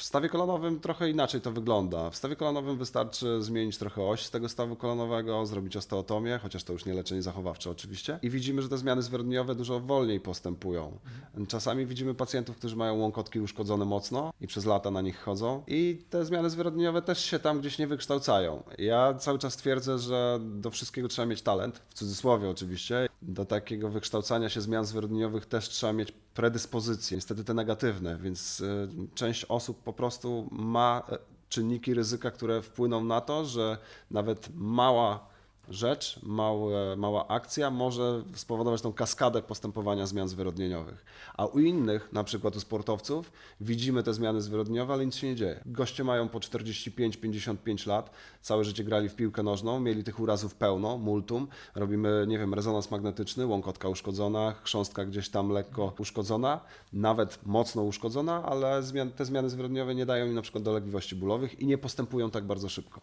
W stawie kolanowym trochę inaczej to wygląda. W stawie kolanowym wystarczy zmienić trochę oś z tego stawu kolanowego, zrobić osteotomię, chociaż to już nie leczenie zachowawcze oczywiście. I widzimy, że te zmiany zwyrodnieniowe dużo wolniej postępują. Czasami widzimy pacjentów, którzy mają łąkotki uszkodzone mocno i przez lata na nich chodzą i te zmiany zwyrodnieniowe też się tam gdzieś nie wykształcają. Ja cały czas twierdzę, że do wszystkiego trzeba mieć talent, w cudzysłowie oczywiście. Do takiego wykształcania się zmian zwyrodnieniowych też trzeba mieć predyspozycje, niestety te negatywne, więc y, część osób po prostu ma e, czynniki ryzyka, które wpłyną na to, że nawet mała rzecz, małe, mała akcja może spowodować tą kaskadę postępowania zmian zwyrodnieniowych. A u innych, na przykład u sportowców, widzimy te zmiany zwyrodnieniowe, ale nic się nie dzieje. Goście mają po 45-55 lat, całe życie grali w piłkę nożną, mieli tych urazów pełno, multum. Robimy, nie wiem, rezonans magnetyczny, łąkotka uszkodzona, chrząstka gdzieś tam lekko uszkodzona, nawet mocno uszkodzona, ale zmian, te zmiany zwyrodnieniowe nie dają im na przykład dolegliwości bólowych i nie postępują tak bardzo szybko.